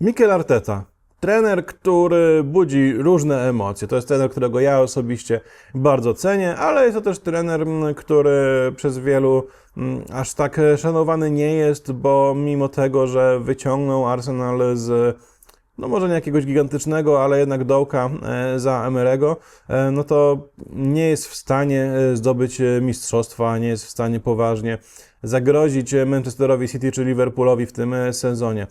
Mikel Arteta. Trener, który budzi różne emocje. To jest trener, którego ja osobiście bardzo cenię, ale jest to też trener, m, który przez wielu m, aż tak szanowany nie jest, bo mimo tego, że wyciągnął Arsenal z no może nie jakiegoś gigantycznego, ale jednak dołka e, za Emerego, e, no to nie jest w stanie e, zdobyć mistrzostwa, nie jest w stanie poważnie zagrozić Manchesterowi City czy Liverpoolowi w tym sezonie.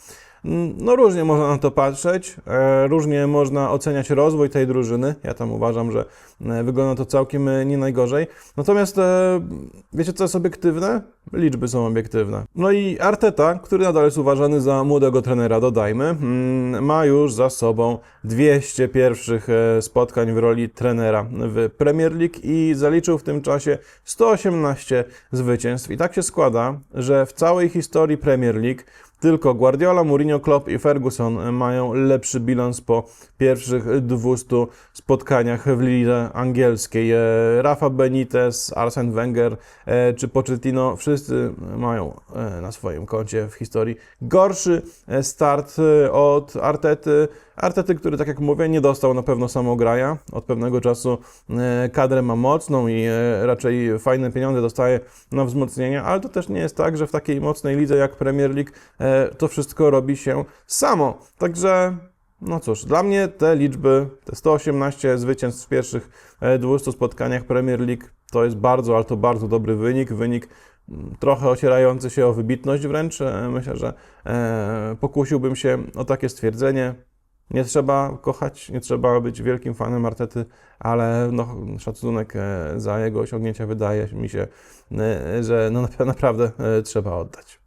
No różnie można na to patrzeć, e, różnie można oceniać rozwój tej drużyny. Ja tam uważam, że e, wygląda to całkiem e, nie najgorzej. Natomiast wiecie co jest obiektywne? Liczby są obiektywne. No i Arteta, który nadal jest uważany za młodego trenera, dodajmy, mm, ma już za sobą 200 pierwszych spotkań w roli trenera w Premier League i zaliczył w tym czasie 118 zwycięstw. I tak się składa, że w całej historii Premier League tylko Guardiola, Mourinho, Klopp i Ferguson mają lepszy bilans po pierwszych 200 spotkaniach w lidze angielskiej. E, Rafa Benitez, Arsene Wenger e, czy Pochettino, wszyscy mają e, na swoim koncie w historii gorszy start od Artety. Artety, który, tak jak mówię, nie dostał na pewno samograja. Od pewnego czasu kadrę ma mocną i raczej fajne pieniądze dostaje na wzmocnienie, ale to też nie jest tak, że w takiej mocnej lidze jak Premier League to wszystko robi się samo. Także no cóż, dla mnie te liczby, te 118 zwycięstw w pierwszych e, 200 spotkaniach Premier League to jest bardzo, ale to bardzo dobry wynik. Wynik mm, trochę ocierający się o wybitność wręcz. E, Myślę, że e, pokusiłbym się o takie stwierdzenie. Nie trzeba kochać, nie trzeba być wielkim fanem Artety, ale no, szacunek e, za jego osiągnięcia wydaje mi się, e, że no, naprawdę e, trzeba oddać.